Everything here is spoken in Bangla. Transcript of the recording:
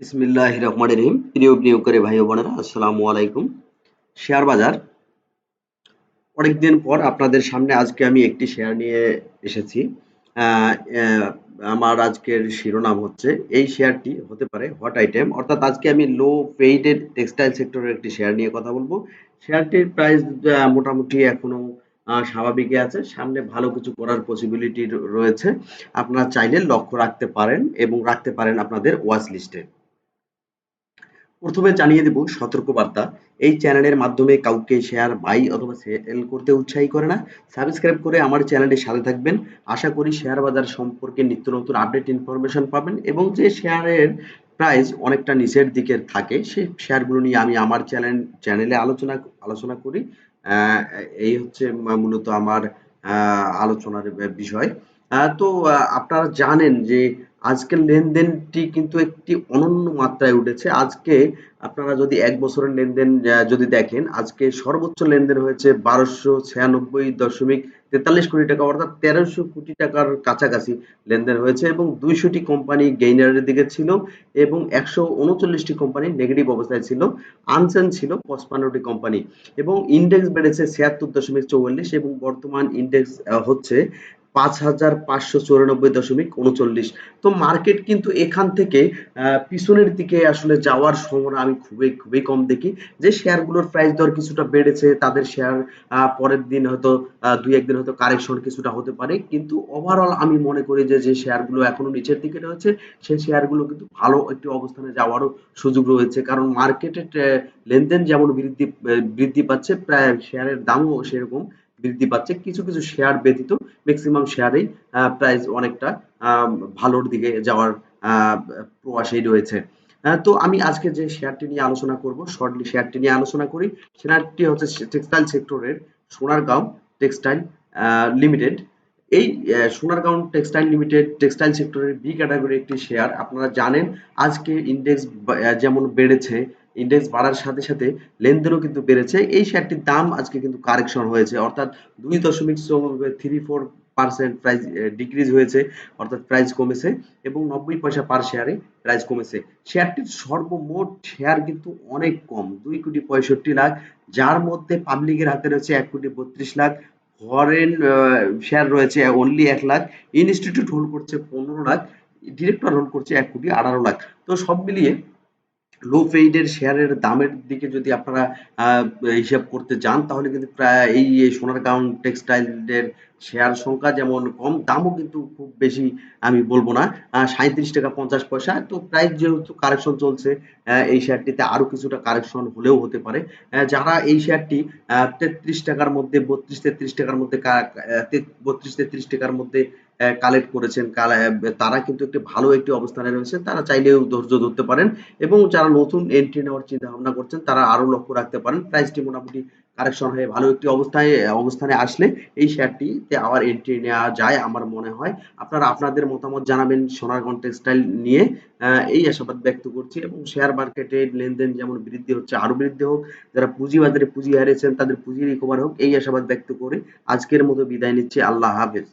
বিসমিল্লাহ রহমান রহিম। প্রিয় বিনিয়োগকারী ভাই বোনেরা, আসসালামু আলাইকুম। শেয়ার বাজার। অনেকদিন পর আপনাদের সামনে আজকে আমি একটি শেয়ার নিয়ে এসেছি। আমার আজকের শিরোনাম হচ্ছে, এই শেয়ারটি হতে পারে হট আইটেম। অর্থাৎ আজকে আমি লো পেইডের টেক্সটাইল সেক্টরের একটি শেয়ার নিয়ে কথা বলব। শেয়ারটির প্রাইস মোটামুটি এখনও স্বাভাবিকই আছে। সামনে ভালো কিছু করার পসিবিলিটি রয়েছে। আপনারা চাইলে লক্ষ্য রাখতে পারেন এবং রাখতে পারেন আপনাদের ওয়াচ লিস্টে প্রথমে জানিয়ে দেব সতর্কবার্তা। এই চ্যানেলের মাধ্যমে কাউকে শেয়ার বাই অথবা সেল করতে উৎসাহী করে না। সাবস্ক্রাইব করে আমার চ্যানেলের সাথে থাকবেন। আশা করি শেয়ার বাজার সম্পর্কে নিত্য নতুন আপডেট ইনফরমেশন পাবেন এবং যে শেয়ারের প্রাইস অনেকটা নিচের দিকে থাকে সেই শেয়ারগুলো নিয়ে আমি আমার চ্যানেল, চ্যানেলে আলোচনা আলোচনা করি। এই হচ্ছে মূলত আমার আলোচনার বিষয়। তো আপনারা জানেন যে আজকের লেনদেনটি কিন্তু একটি অনন্য মাত্রায় উঠেছে। আজকে আপনারা যদি এক বছরের লেনদেন যদি দেখেন, আজকে সর্বোচ্চ লেনদেন হয়েছে বারোশো ছিয়ানব্বই দশমিক তেতাল্লিশ কোটি টাকা, অর্থাৎ তেরোশো কোটি টাকার কাছাকাছি লেনদেন হয়েছে এবং দুইশোটি কোম্পানি গেইনারের দিকে ছিল এবং একশো উনচল্লিশটি কোম্পানি নেগেটিভ অবস্থায় ছিল, আনসেন ছিল পঁচপান্নটি কোম্পানি এবং ইন্ডেক্স বেড়েছে ছিয়াত্তর দশমিক চৌয়াল্লিশ এবং বর্তমান ইন্ডেক্স হচ্ছে পাঁচ হাজার পাঁচশো চুরানব্বই দশমিক উনচল্লিশ। তো মার্কেট কিন্তু এখান থেকে পিছনের দিকে আসলে যাওয়ার সম্ভাবনা আমি খুবই খুবই কম দেখি। যে শেয়ারগুলোর প্রাইস দর কিছুটা বেড়েছে, তাদের শেয়ার পরের দিন হয়তো দুই, একদিন হয়তো কারেকশন কিছুটা হতে পারে। কিন্তু ওভারঅল আমি মনে করি যে যে শেয়ারগুলো এখনও নিচের দিকে রয়েছে, সেই শেয়ারগুলো কিন্তু ভালো একটি অবস্থানে যাওয়ারও সুযোগ রয়েছে। কারণ মার্কেটের লেনদেন যেমন বৃদ্ধি বৃদ্ধি পাচ্ছে, প্রায় শেয়ারের দামও সেরকম। বৃদ্ধি পাচ্ছে। কিছু কিছু শেয়ার ব্যতীত ম্যাক্সিমাম শেয়ারেই প্রাইস অনেকটা ভালোর দিকে যাওয়ার প্রয়াসেই রয়েছে। তো আমি আজকে যে শেয়ারটি নিয়ে আলোচনা করব শর্টলি শেয়ারটি নিয়ে আলোচনা করি শেয়ারটি হচ্ছে টেক্সটাইল সেক্টরের সোনারগাঁও টেক্সটাইল লিমিটেড এই সোনারগাঁও টেক্সটাইল লিমিটেড টেক্সটাইল সেক্টরের বি ক্যাটাগরি একটি শেয়ার আপনারা জানেন, আজকে ইন্ডেক্স যেমন বেড়েছে ইন্ডেক্স বাড়ার সাথে সাথে লেনদেনও কিন্তু বেড়েছে। এই শেয়ারটির দাম আজকে কিন্তু কারেকশন হয়েছে। অর্থাৎ দুই দশমিক three four percent price decrease হয়েছে। অর্থাৎ প্রাইস কমেছে এবং নব্বই পয়সা পার শেয়ারে প্রাইস কমেছে। শেয়ারটির সর্বমোট শেয়ার কিন্তু অনেক কম, দুই কোটি পঁয়ষট্টি লাখ। যার মধ্যে পাবলিকের হাতে রয়েছে এক কোটি বত্রিশ লাখ। ফরেন শেয়ার রয়েছে অনলি এক লাখ। ইনস্টিটিউট হোল্ড করছে পনেরো লাখ। ডিরেক্টর হোল্ড করছে এক কোটি আঠারো লাখ। তো সব মিলিয়ে লো পেইডের শেয়ারের দামের দিকে যদি আপনারা হিসাব করতে যান তাহলে কিন্তু প্রায় এই সোনার সোনারগাঁও টেক্সটাইলের শেয়ার সংখ্যা যেমন কম, দামও কিন্তু খুব বেশি আমি বলব না। সাঁত্রিশ টাকা পঞ্চাশ পয়সা, তো প্রাইস যেহেতু কারেকশন চলছে এই শেয়ারটিতে আরও কিছুটা কারেকশন হলেও হতে পারে। যারা এই শেয়ারটি তেত্রিশ টাকার মধ্যে, বত্রিশ তেত্রিশ টাকার মধ্যে বত্রিশ তেত্রিশ টাকার মধ্যে কালেক্ট করেছেন তারা কিন্তু একটি ভালো একটি অবস্থানে রয়েছে, তারা চাইলেও ধৈর্য ধরতে পারেন। এবং যারা নতুন এন্ট্রি নেওয়ার চিন্তা ভাবনা করছেন, তারা আরও লক্ষ্য রাখতে পারেন প্রাইসটি মোটামুটি কারেকশন হয়ে ভালো একটি অবস্থায় অবস্থানে আসলে এই শেয়ারটিতে আবার এন্ট্রি নেওয়া যায় আমার মনে হয়। আপনারা আপনাদের মতামত জানাবেন সোনারগঞ্জ টেক্সটাইল নিয়ে। এই আশাবাদ ব্যক্ত করছি এবং শেয়ার মার্কেটে লেনদেন যেমন বৃদ্ধি হচ্ছে, আরও বৃদ্ধি হোক, যারা পুঁজিবাজারে পুঁজি হারিয়েছেন তাদের পুঁজি রিকভার হোক, এই আশাবাদ ব্যক্ত করে আজকের মতো বিদায় নিচ্ছি। আল্লাহ হাফেজ।